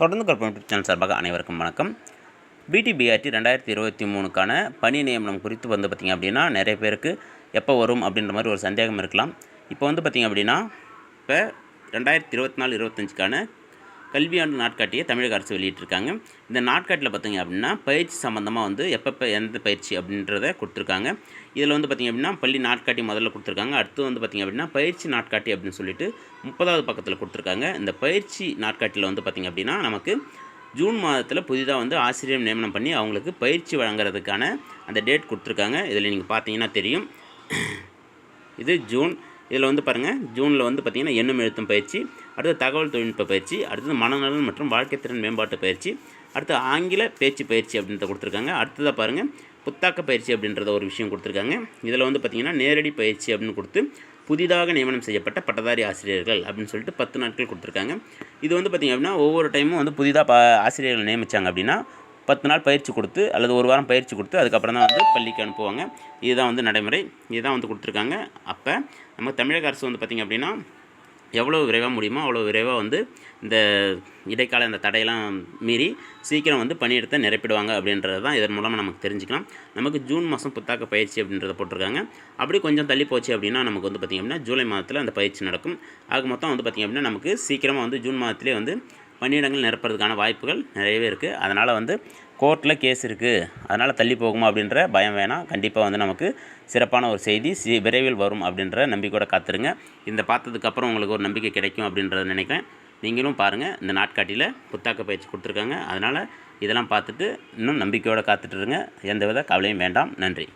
தொடர்ந்து கற்பனை சேனல் சார்பாக அனைவருக்கும் வணக்கம். பிடிபிஆர்டி ரெண்டாயிரத்தி இருபத்தி மூணுக்கான பணி நியமனம் குறித்து வந்து பார்த்திங்க அப்படின்னா நிறைய பேருக்கு எப்போ வரும் அப்படின்ற மாதிரி ஒரு சந்தேகம் இருக்கலாம். இப்போ வந்து பார்த்திங்க அப்படின்னா இப்போ ரெண்டாயிரத்தி இருபத்தி நாலு இருபத்தஞ்சுக்கான கல்வியாண்டு நாட்காட்டியை தமிழக அரசு வெளியிட்டிருக்காங்க. இந்த நாட்காட்டில் பார்த்தீங்க அப்படின்னா பயிற்சி சம்மந்தமாக வந்து எப்பப்போ எந்த பயிற்சி அப்படின்றத கொடுத்துருக்காங்க. இதில் வந்து பார்த்திங்க அப்படின்னா பள்ளி நாட்காட்டி முதல்ல கொடுத்துருக்காங்க. அடுத்து வந்து பார்த்திங்க அப்படின்னா பயிற்சி நாட்காட்டி அப்படின்னு சொல்லிட்டு முப்பதாவது பக்கத்தில் கொடுத்துருக்காங்க. இந்த பயிற்சி நாட்காட்டியில் வந்து பார்த்திங்க அப்படின்னா நமக்கு ஜூன் மாதத்தில் புதிதாக வந்து ஆசிரியர் நியமனம் பண்ணி அவங்களுக்கு பயிற்சி வழங்குறதுக்கான அந்த டேட் கொடுத்துருக்காங்க. இதில் நீங்கள் பார்த்தீங்கன்னா தெரியும். இது ஜூன். இதில் வந்து பாருங்கள் ஜூனில் வந்து பார்த்திங்கன்னா எண்ணும் எழுத்தும் பயிற்சி. அடுத்து தகவல் தொழில்நுட்ப பயிற்சி அடுத்தது மனநலன் மற்றும் வாழ்க்கைத்திறன் மேம்பாட்டு பயிற்சி அடுத்து ஆங்கில பேச்சு பயிற்சி அப்படின்றத கொடுத்துருக்காங்க. அடுத்ததாக பாருங்கள் புத்தாக்க பயிற்சி அப்படின்றத ஒரு விஷயம் கொடுத்துருக்காங்க. இதில் வந்து பார்த்திங்கன்னா நேரடி பயிற்சி அப்படின்னு கொடுத்து புதிதாக நியமனம் செய்யப்பட்ட பட்டதாரி ஆசிரியர்கள் அப்படின்னு சொல்லிட்டு பத்து நாட்கள் கொடுத்துருக்காங்க. இது வந்து பார்த்திங்க அப்படின்னா ஒவ்வொரு டைமும் வந்து புதிதாக ப ஆசிரியர்கள் நியமித்தாங்க அப்படின்னா பத்து நாள் பயிற்சி கொடுத்து அல்லது ஒரு வாரம் பயிற்சி கொடுத்து அதுக்கப்புறம் தான் வந்து பள்ளிக்கு அனுப்புவாங்க. இதுதான் வந்து நடைமுறை. இதுதான் வந்து கொடுத்துருக்காங்க. அப்போ நம்ம தமிழக அரசு வந்து பார்த்திங்க அப்படின்னா எவ்வளோ விரைவாக முடியுமோ அவ்வளோ விரைவாக வந்து இந்த இடைக்கால இந்த தடையெல்லாம் மீறி சீக்கிரம் வந்து பணியிடத்தை நிரப்பிடுவாங்க அப்படின்றது தான் இதன் மூலமாக நமக்கு தெரிஞ்சுக்கலாம். நமக்கு ஜூன் மாதம் புத்தாக்க பயிற்சி அப்படின்றத போட்டிருக்காங்க. அப்படி கொஞ்சம் தள்ளி போச்சு அப்படின்னா நமக்கு வந்து பார்த்திங்க அப்படின்னா ஜூலை மாதத்தில் அந்த பயிற்சி நடக்கும். ஆக மொத்தம் வந்து பார்த்திங்க அப்படின்னா நமக்கு சீக்கிரமாக வந்து ஜூன் மாதத்திலே வந்து பணியிடங்கள் நிரப்புறதுக்கான வாய்ப்புகள் நிறையவே இருக்குது அதனால் வந்து கோர்ட்டில் கேஸ் இருக்குது அதனால் தள்ளி போகுமா அப்படின்ற பயம் வேணாம். கண்டிப்பாக வந்து நமக்கு சிறப்பான ஒரு செய்தி சி விரைவில் வரும் அப்படின்ற நம்பிக்கையோட காத்துருங்க. இந்த பார்த்ததுக்கப்புறம் உங்களுக்கு ஒரு நம்பிக்கை கிடைக்கும் அப்படின்றத நினைக்கிறேன். நீங்களும் பாருங்கள் இந்த நாட்காட்டியில் புத்தாக்க பயிற்சி கொடுத்துருக்காங்க. அதனால் இதெல்லாம் பார்த்துட்டு இன்னும் நம்பிக்கையோடு காத்துட்ருங்க எந்தவித கவலையும் வேண்டாம். நன்றி.